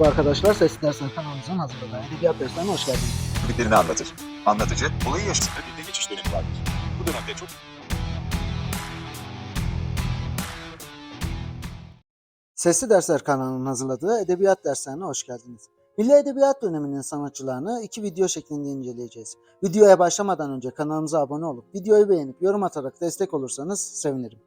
Bu arkadaşlar Sesli Dersler kanalımızın hazırladığı edebiyat derslerine hoş geldiniz. Birini anlatır. Anlatıcı olayı yaşadığı bir de geçiş dönemi vardır. Bu dönemde çok Sesli Dersler kanalının hazırladığı edebiyat derslerine hoş geldiniz. Milli Edebiyat döneminin sanatçılarını iki video şeklinde inceleyeceğiz. Videoya başlamadan önce kanalımıza abone olup videoyu beğenip yorum atarak destek olursanız sevinirim.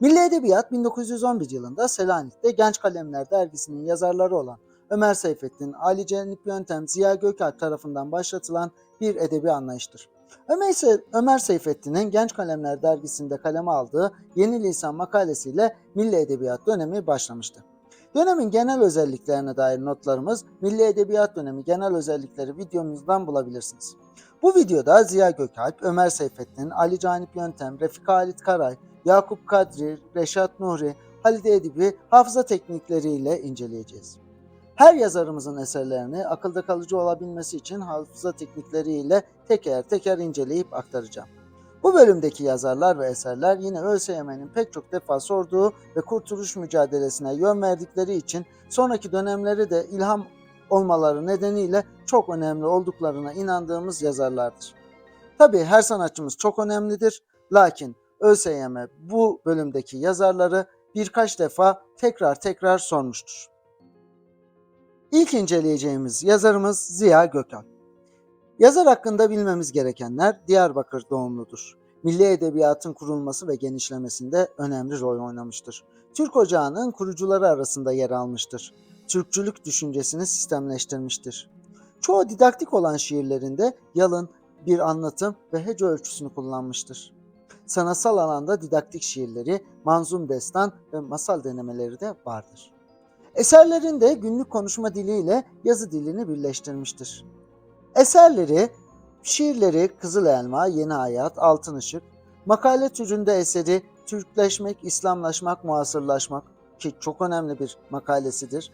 Milli Edebiyat 1911 yılında Selanik'te Genç Kalemler dergisinin yazarları olan Ömer Seyfettin, Ali Cenip Yöntem, Ziya Gökalp tarafından başlatılan bir edebi anlayıştır. Ömer, Se- Ömer Seyfettin'in Genç Kalemler dergisinde kaleme aldığı Yeni Lisan makalesiyle Milli Edebiyat dönemi başlamıştı. Dönemin genel özelliklerine dair notlarımız Milli Edebiyat dönemi genel özellikleri videomuzdan bulabilirsiniz. Bu videoda Ziya Gökalp, Ömer Seyfettin, Ali Canip Yöntem, Refik Halit Karay, Yakup Kadri, Reşat Nuri, Halide Edip'i hafıza teknikleriyle inceleyeceğiz. Her yazarımızın eserlerini akılda kalıcı olabilmesi için hafıza teknikleriyle teker teker inceleyip aktaracağım. Bu bölümdeki yazarlar ve eserler yine ÖSYM'nin pek çok defa sorduğu ve kurtuluş mücadelesine yön verdikleri için sonraki dönemleri de ilham olmaları nedeniyle çok önemli olduklarına inandığımız yazarlardır. Tabii her sanatçımız çok önemlidir. Lakin ÖSYM bu bölümdeki yazarları birkaç defa tekrar tekrar sormuştur. İlk inceleyeceğimiz yazarımız Ziya Gökalp. Yazar hakkında bilmemiz gerekenler Diyarbakır doğumludur. Milli edebiyatın kurulması ve genişlemesinde önemli rol oynamıştır. Türk Ocağı'nın kurucuları arasında yer almıştır. Türkçülük düşüncesini sistemleştirmiştir. Çoğu didaktik olan şiirlerinde yalın bir anlatım ve hece ölçüsünü kullanmıştır. Sanatsal alanda didaktik şiirleri, manzum destan ve masal denemeleri de vardır. Eserlerinde günlük konuşma diliyle yazı dilini birleştirmiştir. Eserleri, şiirleri Kızıl Elma, Yeni Hayat, Altın Işık, makale türünde eseri Türkleşmek, İslamlaşmak, Muasırlaşmak ki çok önemli bir makalesidir.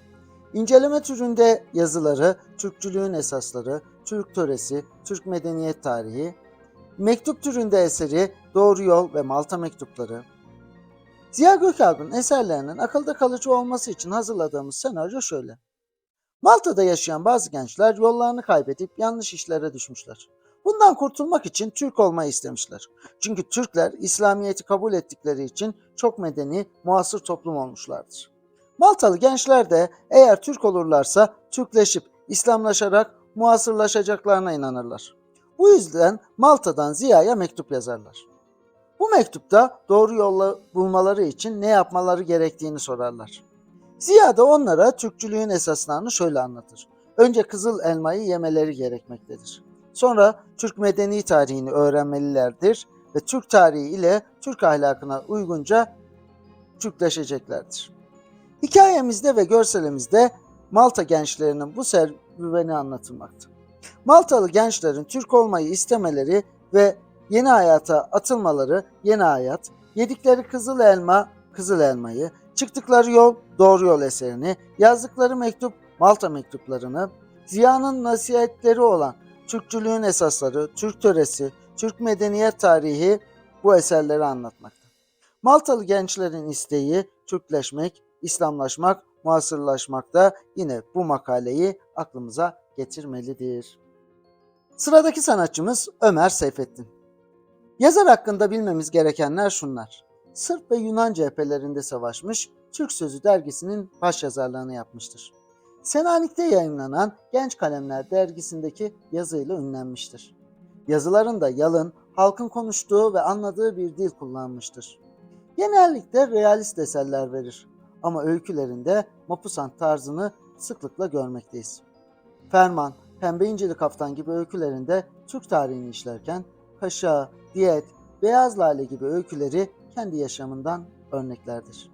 İnceleme türünde yazıları Türkçülüğün esasları, Türk töresi, Türk medeniyet tarihi, mektup türünde eseri Doğru Yol ve Malta mektupları, Ziya Gökalp'in eserlerinin akılda kalıcı olması için hazırladığımız senaryo şöyle. Malta'da yaşayan bazı gençler yollarını kaybedip yanlış işlere düşmüşler. Bundan kurtulmak için Türk olmayı istemişler. Çünkü Türkler İslamiyet'i kabul ettikleri için çok medeni, muasır toplum olmuşlardır. Maltalı gençler de eğer Türk olurlarsa Türkleşip İslamlaşarak muasırlaşacaklarına inanırlar. Bu yüzden Malta'dan Ziya'ya mektup yazarlar. Bu mektupta doğru yolu bulmaları için ne yapmaları gerektiğini sorarlar. Ziya da onlara Türkçülüğün esaslarını şöyle anlatır. Önce kızıl elmayı yemeleri gerekmektedir. Sonra Türk medeni tarihini öğrenmelilerdir ve Türk tarihi ile Türk ahlakına uygunca Türkleşeceklerdir. Hikayemizde ve görselimizde Malta gençlerinin bu serüveni anlatılmakta. Maltalı gençlerin Türk olmayı istemeleri ve yeni hayata atılmaları yeni hayat, yedikleri kızıl elma kızıl elmayı, çıktıkları yol doğru yol eserini, yazdıkları mektup Malta mektuplarını, Ziya'nın nasihatleri olan Türkçülüğün esasları, Türk töresi, Türk medeniyet tarihi bu eserleri anlatmakta. Maltalı gençlerin isteği Türkleşmek, İslamlaşmak, muasırlaşmak da yine bu makaleyi aklımıza getirmelidir. Sıradaki sanatçımız Ömer Seyfettin. Yazar hakkında bilmemiz gerekenler şunlar. Sırp ve Yunan cephelerinde savaşmış, Türk Sözü dergisinin başyazarlığını yapmıştır. Selanik'te yayınlanan Genç Kalemler dergisindeki yazıyla ünlenmiştir. Yazılarında yalın, halkın konuştuğu ve anladığı bir dil kullanmıştır. Genellikle realist eserler verir ama öykülerinde Mapusant tarzını sıklıkla görmekteyiz. Ferman, Pembe İncili Kaftan gibi öykülerinde Türk tarihini işlerken Kaşa, Diyet, Beyaz Lale gibi öyküleri kendi yaşamından örneklerdir.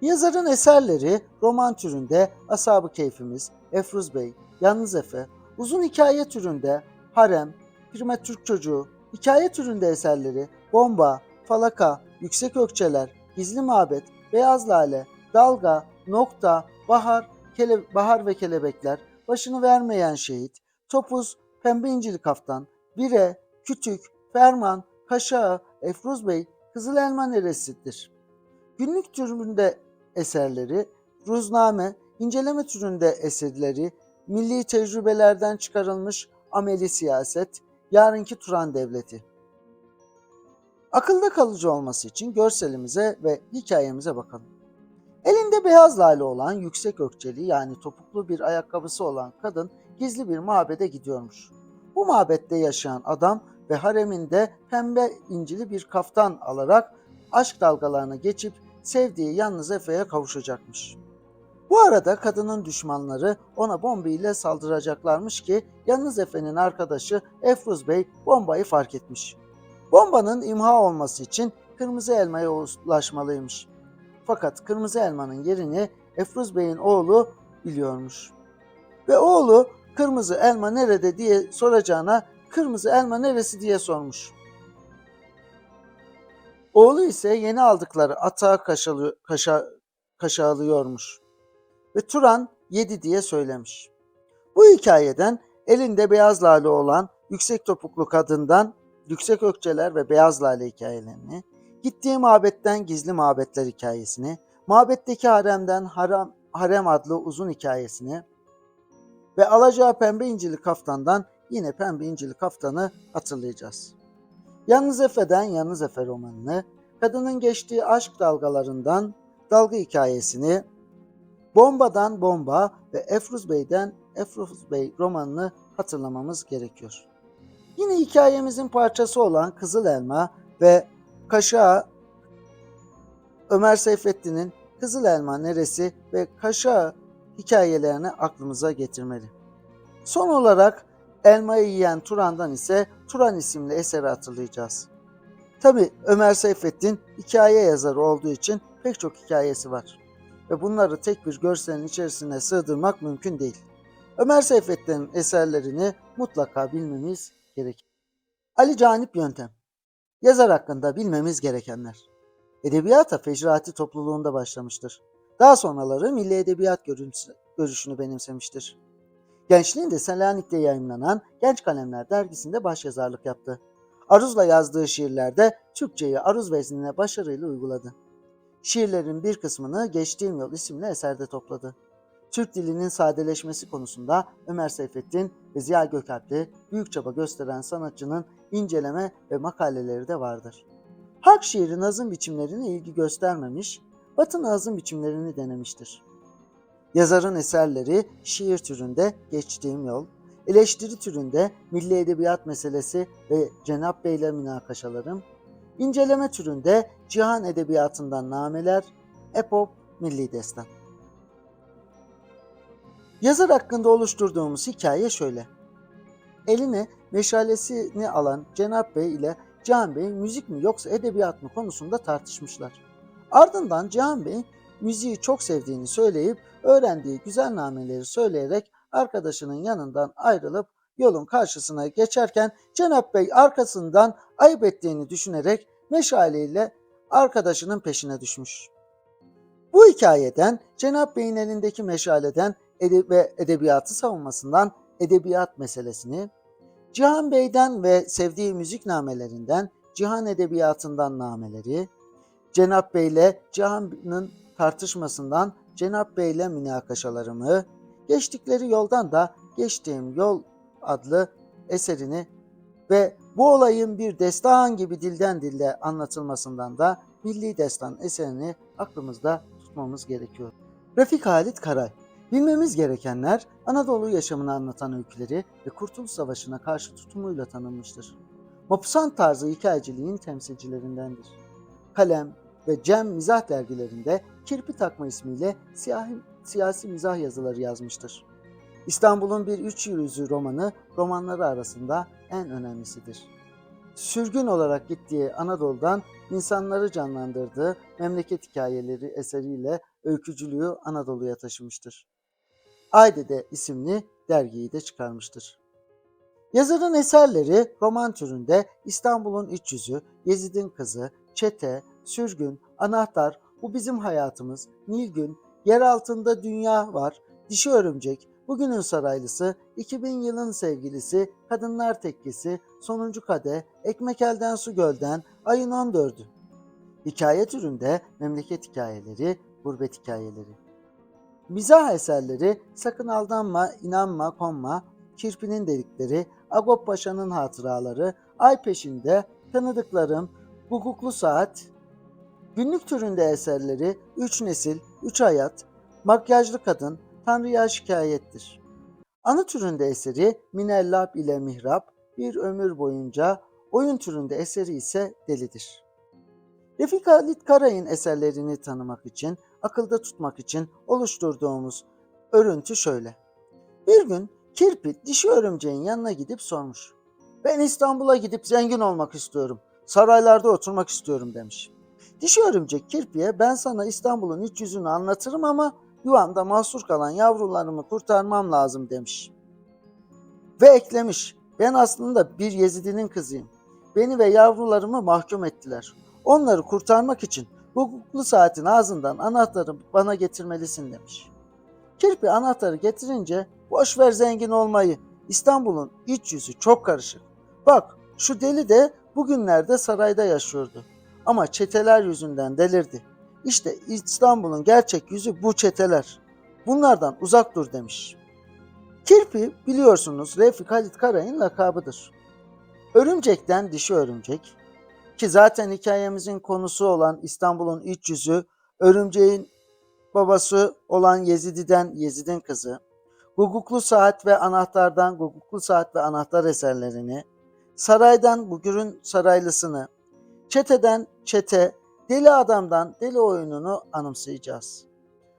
Yazarın eserleri roman türünde Ashab-ı Keyfimiz, Efruz Bey, Yalnız Efe, uzun hikaye türünde Harem, Primet Türk Çocuğu, hikaye türünde eserleri Bomba, Falaka, Yüksek Ökçeler, Gizli Mabet, Beyaz Lale, Dalga, Nokta, Bahar, Kele Bahar ve Kelebekler, Başını Vermeyen Şehit, Topuz, Pembe İncili Kaftan, Bire, Kütük, Ferman, Kaşağı, Efruz Bey, Kızıl Elma Neresi'dir. Günlük türünde eserleri Ruzname, inceleme türünde eserleri, milli tecrübelerden çıkarılmış ameli siyaset, yarınki Turan Devleti. Akılda kalıcı olması için görselimize ve hikayemize bakalım. Elinde beyaz lale olan yüksek ökçeli yani topuklu bir ayakkabısı olan kadın gizli bir mabede gidiyormuş. Bu mabette yaşayan adam ve hareminde pembe incili bir kaftan alarak aşk dalgalarına geçip sevdiği yalnız Efe'ye kavuşacakmış. Bu arada kadının düşmanları ona bomba ile saldıracaklarmış ki yalnız Efe'nin arkadaşı Efruz Bey bombayı fark etmiş. Bombanın imha olması için kırmızı elmaya ulaşmalıymış. Fakat kırmızı elmanın yerini Efruz Bey'in oğlu biliyormuş. Ve oğlu kırmızı elma nerede diye soracağına kırmızı elma neresi diye sormuş. Oğlu ise yeni aldıkları atağı kaşalı, kaşa, kaşağılıyormuş. Ve Turan yedi diye söylemiş. Bu hikayeden elinde beyaz lale olan yüksek topuklu kadından yüksek ökçeler ve beyaz lale hikayelerini, gittiği mabetten gizli mabetler hikayesini, mabetteki haremden haram, harem adlı uzun hikayesini ve alacağı pembe incili kaftandan yine pembe incili kaftanı hatırlayacağız. Yalnız Efe'den Yalnız Efe romanını, kadının geçtiği aşk dalgalarından dalga hikayesini, Bomba'dan Bomba ve Efruz Bey'den Efruz Bey romanını hatırlamamız gerekiyor. Yine hikayemizin parçası olan Kızıl Elma ve Kaşağı Ömer Seyfettin'in Kızıl Elma Neresi ve Kaşağı hikayelerini aklımıza getirmeli. Son olarak elmayı yiyen Turan'dan ise Turan isimli eseri hatırlayacağız. Tabi Ömer Seyfettin hikaye yazarı olduğu için pek çok hikayesi var ve bunları tek bir görselin içerisine sığdırmak mümkün değil. Ömer Seyfettin'in eserlerini mutlaka bilmemiz gerekir. Ali Canip Yöntem Yazar hakkında bilmemiz gerekenler. Edebiyata fecraati topluluğunda başlamıştır. Daha sonraları milli edebiyat görüşünü benimsemiştir. Gençliğinde Selanik'te yayınlanan Genç Kalemler dergisinde başyazarlık yaptı. Aruz'la yazdığı şiirlerde Türkçeyi aruz veznine başarıyla uyguladı. Şiirlerin bir kısmını Geçtiğim Yol isimli eserde topladı. Türk dilinin sadeleşmesi konusunda Ömer Seyfettin ve Ziya Gökalp'te büyük çaba gösteren sanatçının inceleme ve makaleleri de vardır. Halk şiiri nazım biçimlerine ilgi göstermemiş, Batı nazım biçimlerini denemiştir. Yazarın eserleri şiir türünde Geçtiğim Yol, eleştiri türünde Milli Edebiyat Meselesi ve Cenap Bey'le münakaşalarım, inceleme türünde Cihan Edebiyatı'ndan nameler, Epop, Milli Destan. Yazar hakkında oluşturduğumuz hikaye şöyle. Eline meşalesini alan Cenap Bey ile Cihan Bey müzik mi yoksa edebiyat mı konusunda tartışmışlar. Ardından Cihan Bey müziği çok sevdiğini söyleyip öğrendiği güzel nameleri söyleyerek arkadaşının yanından ayrılıp yolun karşısına geçerken Cenap Bey arkasından ayıp ettiğini düşünerek meşaleyle arkadaşının peşine düşmüş. Bu hikayeden Cenap Bey'in elindeki meşaleden ede- ve edebiyatı savunmasından edebiyat meselesini, Cihan Bey'den ve sevdiği müzik namelerinden Cihan Edebiyatı'ndan nameleri, Cenap Bey'le Cihan'ın tartışmasından Cenap Bey'le münakaşalarımı, geçtikleri yoldan da Geçtiğim Yol adlı eserini ve bu olayın bir destan gibi dilden dille anlatılmasından da Milli Destan eserini aklımızda tutmamız gerekiyor. Refik Halit Karay Bilmemiz gerekenler Anadolu yaşamını anlatan öyküleri ve Kurtuluş Savaşı'na karşı tutumuyla tanınmıştır. Mopusant tarzı hikayeciliğin temsilcilerindendir. Kalem ve Cem mizah dergilerinde Kirpi Takma ismiyle siyahi, siyasi mizah yazıları yazmıştır. İstanbul'un bir üç yüzü romanı romanları arasında en önemlisidir. Sürgün olarak gittiği Anadolu'dan insanları canlandırdığı memleket hikayeleri eseriyle öykücülüğü Anadolu'ya taşımıştır. Aydede isimli dergiyi de çıkarmıştır. Yazarın eserleri roman türünde İstanbul'un iç yüzü, Yezid'in kızı, Çete, Sürgün, Anahtar, Bu Bizim Hayatımız, Nilgün, Yer Altında Dünya Var, Dişi Örümcek, Bugünün Saraylısı, 2000 yılın sevgilisi, Kadınlar Tekkesi, Sonuncu Kade, Ekmek Elden Su Gölden, Ayın 14'ü. Hikaye türünde memleket hikayeleri, gurbet hikayeleri. Mizah eserleri Sakın Aldanma, inanma, Konma, Kirpinin Delikleri, Agop Paşa'nın Hatıraları, Ay Peşinde, Tanıdıklarım, Hukuklu Saat, Günlük türünde eserleri Üç Nesil, Üç Hayat, Makyajlı Kadın, Tanrı'ya Şikayettir. Anı türünde eseri Minellab ile Mihrap, Bir Ömür Boyunca, oyun türünde eseri ise Delidir. Refik Halit Karay'ın eserlerini tanımak için, akılda tutmak için oluşturduğumuz örüntü şöyle. Bir gün Kirpi dişi örümceğin yanına gidip sormuş. Ben İstanbul'a gidip zengin olmak istiyorum. Saraylarda oturmak istiyorum demiş. Dişi örümcek Kirpi'ye ben sana İstanbul'un iç yüzünü anlatırım ama yuvamda mahsur kalan yavrularımı kurtarmam lazım demiş. Ve eklemiş. Ben aslında bir Yezidinin kızıyım. Beni ve yavrularımı mahkum ettiler. Onları kurtarmak için hukuklu saatin ağzından anahtarı bana getirmelisin demiş. Kirpi anahtarı getirince boş ver zengin olmayı. İstanbul'un iç yüzü çok karışık. Bak şu deli de bugünlerde sarayda yaşıyordu. Ama çeteler yüzünden delirdi. İşte İstanbul'un gerçek yüzü bu çeteler. Bunlardan uzak dur demiş. Kirpi biliyorsunuz Refik Halit Karay'ın lakabıdır. Örümcekten dişi örümcek ki zaten hikayemizin konusu olan İstanbul'un iç yüzü örümceğin babası olan Yezidi'den Yezid'in kızı, Guguklu Saat ve Anahtar'dan Guguklu Saat ve Anahtar eserlerini, Saraydan Bugür'ün Saraylısını, Çeteden Çete, Deli Adam'dan Deli oyununu anımsayacağız.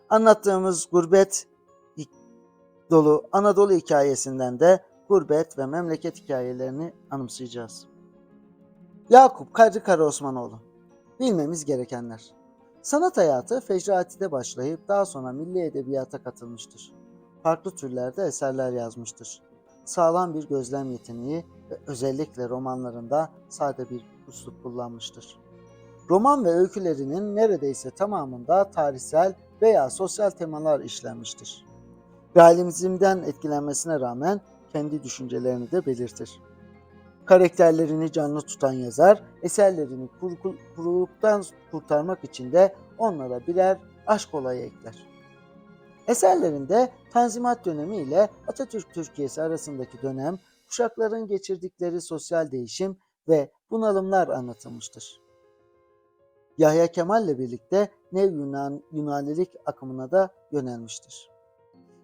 Anlattığımız gurbet dolu Anadolu hikayesinden de gurbet ve memleket hikayelerini anımsayacağız. Yakup Kadri Karaosmanoğlu Bilmemiz gerekenler Sanat hayatı Fecrati'de başlayıp daha sonra milli edebiyata katılmıştır. Farklı türlerde eserler yazmıştır. Sağlam bir gözlem yeteneği ve özellikle romanlarında sade bir üslup kullanmıştır. Roman ve öykülerinin neredeyse tamamında tarihsel veya sosyal temalar işlenmiştir. Realizmden etkilenmesine rağmen kendi düşüncelerini de belirtir. Karakterlerini canlı tutan yazar, eserlerini kuru- kuruluktan kurtarmak için de onlara birer aşk olayı ekler. Eserlerinde Tanzimat dönemi ile Atatürk Türkiye'si arasındaki dönem, kuşakların geçirdikleri sosyal değişim ve bunalımlar anlatılmıştır. Yahya Kemal ile birlikte Nev Yunan, Yunanilik akımına da yönelmiştir.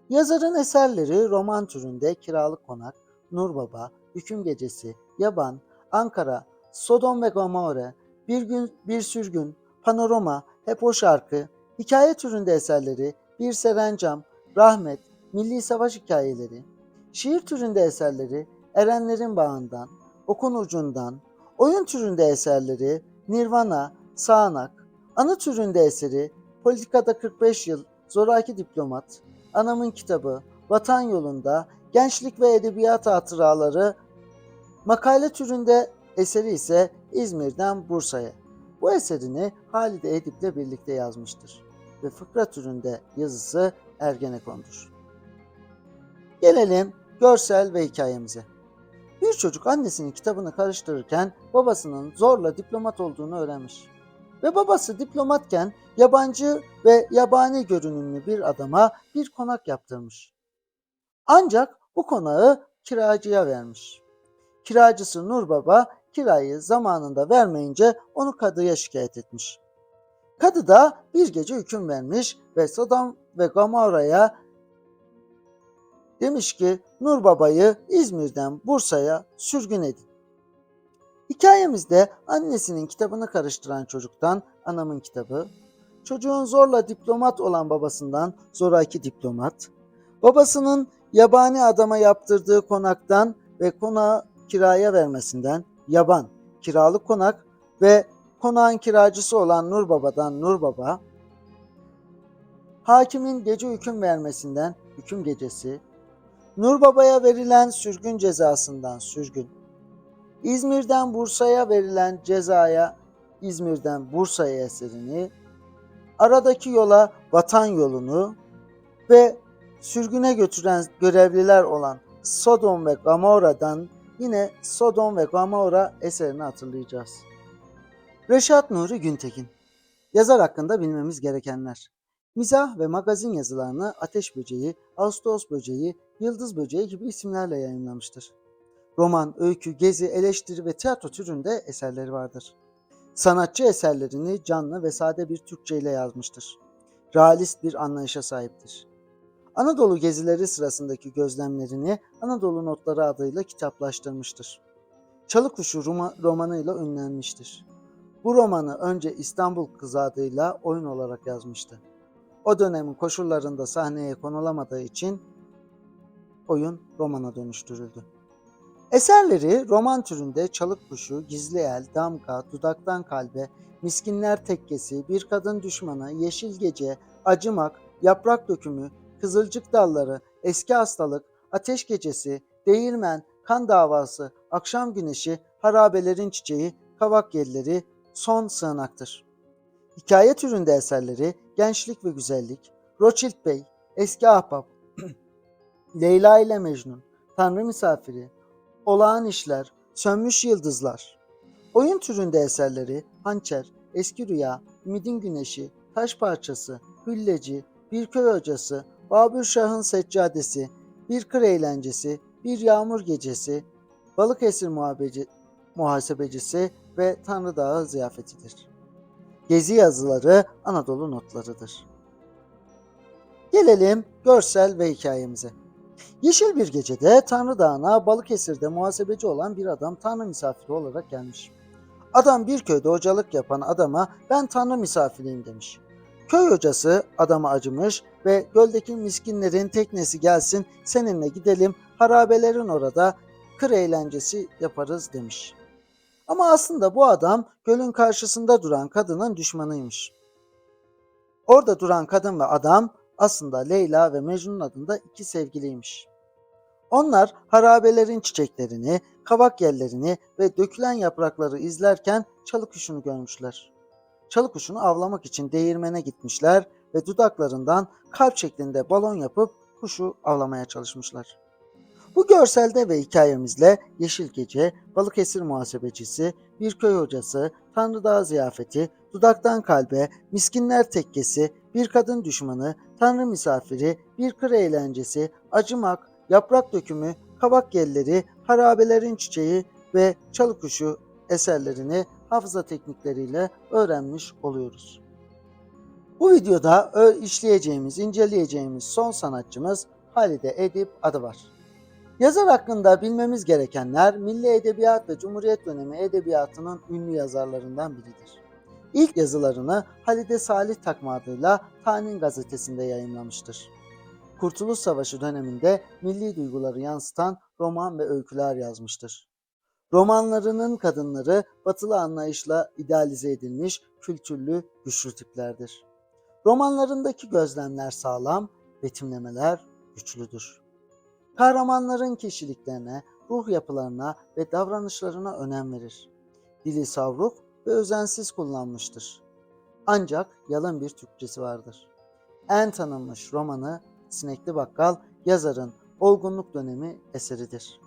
Yazarın eserleri roman türünde Kiralık Konak, Nur Baba, Hüküm Gecesi, Yaban, Ankara, Sodom ve Gomorre, Bir Gün Bir Sürgün, Panorama, Hep O Şarkı, hikaye türünde eserleri Bir Serencam, Rahmet, Milli Savaş Hikayeleri, şiir türünde eserleri Erenlerin Bağından, Okun Ucundan, oyun türünde eserleri Nirvana, Sağanak, anı türünde eseri Politikada 45 Yıl, Zoraki Diplomat, Anamın Kitabı, Vatan Yolunda, Gençlik ve Edebiyat Hatıraları, makale türünde eseri ise İzmir'den Bursa'ya. Bu eserini Halide Edip'le birlikte yazmıştır ve fıkra türünde yazısı Ergenekon'dur. Gelelim görsel ve hikayemize. Bir çocuk annesinin kitabını karıştırırken babasının zorla diplomat olduğunu öğrenmiş. Ve babası diplomatken yabancı ve yabani görünümlü bir adama bir konak yaptırmış. Ancak bu konağı kiracıya vermiş. Kiracısı Nur Baba kirayı zamanında vermeyince onu kadıya şikayet etmiş. Kadı da bir gece hüküm vermiş ve Sodom ve Gomorra'ya demiş ki Nur Baba'yı İzmir'den Bursa'ya sürgün edin. Hikayemizde annesinin kitabını karıştıran çocuktan anamın kitabı, çocuğun zorla diplomat olan babasından zoraki diplomat, babasının yabani adama yaptırdığı konaktan ve konağı kiraya vermesinden yaban, kiralık konak ve konağın kiracısı olan Nur Baba'dan Nur Baba, hakimin gece hüküm vermesinden hüküm gecesi, Nur Baba'ya verilen sürgün cezasından sürgün, İzmir'den Bursa'ya verilen cezaya İzmir'den Bursa'ya eserini, aradaki yola vatan yolunu ve sürgüne götüren görevliler olan Sodom ve Gomorra'dan yine Sodom ve Gomorra eserini hatırlayacağız. Reşat Nuri Güntekin Yazar hakkında bilmemiz gerekenler. Mizah ve magazin yazılarını Ateş Böceği, Ağustos Böceği, Yıldız Böceği gibi isimlerle yayınlamıştır. Roman, öykü, gezi, eleştiri ve tiyatro türünde eserleri vardır. Sanatçı eserlerini canlı ve sade bir Türkçe ile yazmıştır. Realist bir anlayışa sahiptir. Anadolu gezileri sırasındaki gözlemlerini Anadolu Notları adıyla kitaplaştırmıştır. Çalıkuşu Roma- romanıyla ünlenmiştir. Bu romanı önce İstanbul Kızı adıyla oyun olarak yazmıştı. O dönemin koşullarında sahneye konulamadığı için oyun romana dönüştürüldü. Eserleri roman türünde Çalık Kuşu, Gizli El, Damga, Dudaktan Kalbe, Miskinler Tekkesi, Bir Kadın Düşmanı, Yeşil Gece, Acımak, Yaprak Dökümü, Kızılcık Dalları, Eski Hastalık, Ateş Gecesi, Değirmen, Kan Davası, Akşam Güneşi, Harabelerin Çiçeği, Kavak Yelleri, Son Sığınaktır. Hikaye türünde eserleri Gençlik ve Güzellik, Rothschild Bey, Eski Ahbap, Leyla ile Mecnun, Tanrı Misafiri, Olağan İşler, Sönmüş Yıldızlar. Oyun türünde eserleri Hançer, Eski Rüya, Ümidin Güneşi, Taş Parçası, Hülleci, Bir Köy Hocası, Babür Şah'ın Seccadesi, Bir Kır Eğlencesi, Bir Yağmur Gecesi, Balıkesir Muhasebecisi ve Tanrı Dağı Ziyafetidir. Gezi yazıları Anadolu notlarıdır. Gelelim görsel ve hikayemize. Yeşil bir gecede Tanrı Dağı'na Balıkesir'de muhasebeci olan bir adam Tanrı misafiri olarak gelmiş. Adam bir köyde hocalık yapan adama ben Tanrı misafiriyim demiş. Köy hocası adama acımış ve göldeki miskinlerin teknesi gelsin seninle gidelim harabelerin orada kır eğlencesi yaparız demiş. Ama aslında bu adam gölün karşısında duran kadının düşmanıymış. Orada duran kadın ve adam aslında Leyla ve Mecnun adında iki sevgiliymiş. Onlar harabelerin çiçeklerini, kavak yerlerini ve dökülen yaprakları izlerken çalı kuşunu görmüşler. Çalı kuşunu avlamak için değirmene gitmişler ve dudaklarından kalp şeklinde balon yapıp kuşu avlamaya çalışmışlar. Bu görselde ve hikayemizle Yeşil Gece, Balıkesir Muhasebecisi, Bir Köy Hocası, Tanrı Dağı Ziyafeti, Dudaktan Kalbe, Miskinler Tekkesi, Bir Kadın Düşmanı, Tanrı Misafiri, Bir Kır Eğlencesi, Acımak, Yaprak Dökümü, Kavak Yelleri, Harabelerin Çiçeği ve Çalı Kuşu eserlerini hafıza teknikleriyle öğrenmiş oluyoruz. Bu videoda işleyeceğimiz, inceleyeceğimiz son sanatçımız Halide Edip adı var. Yazar hakkında bilmemiz gerekenler Milli Edebiyat ve Cumhuriyet dönemi edebiyatının ünlü yazarlarından biridir. İlk yazılarını Halide Salih Takma adıyla Tanin gazetesinde yayınlamıştır. Kurtuluş Savaşı döneminde milli duyguları yansıtan roman ve öyküler yazmıştır. Romanlarının kadınları batılı anlayışla idealize edilmiş kültürlü, güçlü tiplerdir. Romanlarındaki gözlemler sağlam, betimlemeler güçlüdür. Kahramanların kişiliklerine, ruh yapılarına ve davranışlarına önem verir. Dili savruk ve özensiz kullanmıştır. Ancak yalın bir Türkçesi vardır. En tanınmış romanı Sinekli Bakkal yazarın olgunluk dönemi eseridir.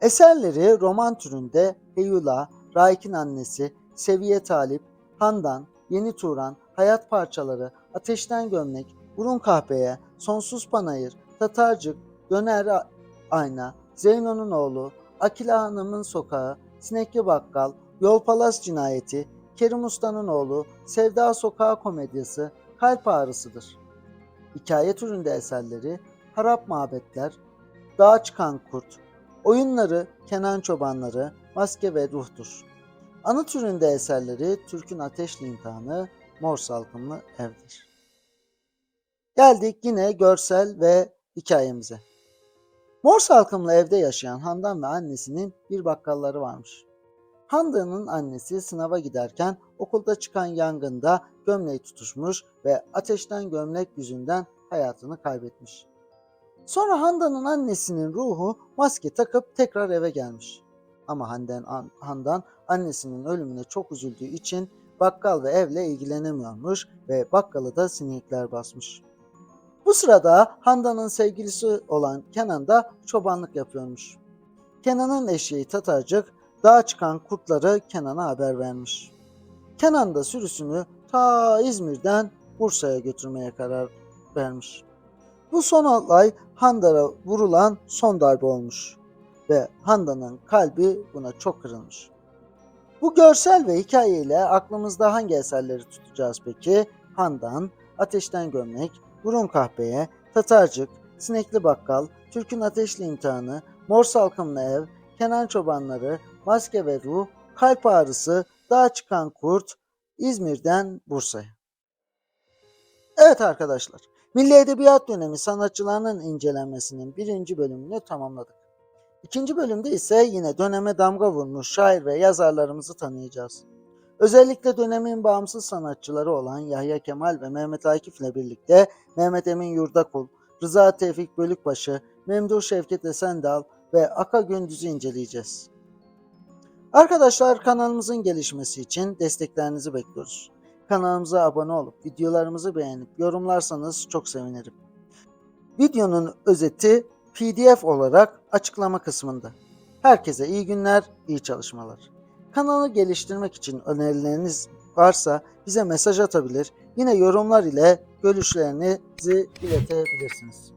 Eserleri roman türünde Heyula, Raik'in annesi, Seviye Talip, Handan, Yeni Turan, Hayat Parçaları, Ateşten Gömlek, Burun Kahpeye, Sonsuz Panayır, Tatarcık, Döner Ayna, Zeyno'nun oğlu, Akila Hanım'ın sokağı, Sinekli Bakkal, Yol Palas Cinayeti, Kerim Usta'nın oğlu, Sevda Sokağı Komedyası, Kalp Ağrısıdır. Hikaye türünde eserleri Harap Mabetler, Dağa Çıkan Kurt, Oyunları Kenan Çobanları, Maske ve Ruhtur. Anı türünde eserleri Türk'ün Ateşli İmtihanı, Mor Salkımlı Evdir. Geldik yine görsel ve hikayemize. Mor Salkımlı evde yaşayan Handan ve annesinin bir bakkalları varmış. Handan'ın annesi sınava giderken okulda çıkan yangında gömleği tutuşmuş ve ateşten gömlek yüzünden hayatını kaybetmiş. Sonra Handan'ın annesinin ruhu maske takıp tekrar eve gelmiş. Ama Handan, an- Handan annesinin ölümüne çok üzüldüğü için bakkal ve evle ilgilenemiyormuş ve bakkalı da sinekler basmış. Bu sırada Handan'ın sevgilisi olan Kenan da çobanlık yapıyormuş. Kenan'ın eşeği Tatarcık dağa çıkan kurtları Kenan'a haber vermiş. Kenan da sürüsünü ta İzmir'den Bursa'ya götürmeye karar vermiş. Bu son olay Handan'a vurulan son darbe olmuş ve Handan'ın kalbi buna çok kırılmış. Bu görsel ve hikayeyle aklımızda hangi eserleri tutacağız peki? Handan, Ateşten Gömlek, Burun Kahpeye, Tatarcık, Sinekli Bakkal, Türk'ün Ateşli İmtihanı, Mor Salkımlı Ev, Kenan Çobanları, Maske ve Ruh, Kalp Ağrısı, Dağa Çıkan Kurt, İzmir'den Bursa'ya. Evet arkadaşlar, Milli Edebiyat Dönemi sanatçılarının incelenmesinin birinci bölümünü tamamladık. İkinci bölümde ise yine döneme damga vurmuş şair ve yazarlarımızı tanıyacağız. Özellikle dönemin bağımsız sanatçıları olan Yahya Kemal ve Mehmet Akif ile birlikte Mehmet Emin Yurdakul, Rıza Tevfik Bölükbaşı, Memduh Şevket Esendal ve Aka Gündüz'ü inceleyeceğiz. Arkadaşlar kanalımızın gelişmesi için desteklerinizi bekliyoruz. Kanalımıza abone olup videolarımızı beğenip yorumlarsanız çok sevinirim. Videonun özeti PDF olarak açıklama kısmında. Herkese iyi günler, iyi çalışmalar. Kanalı geliştirmek için önerileriniz varsa bize mesaj atabilir, yine yorumlar ile görüşlerinizi iletebilirsiniz.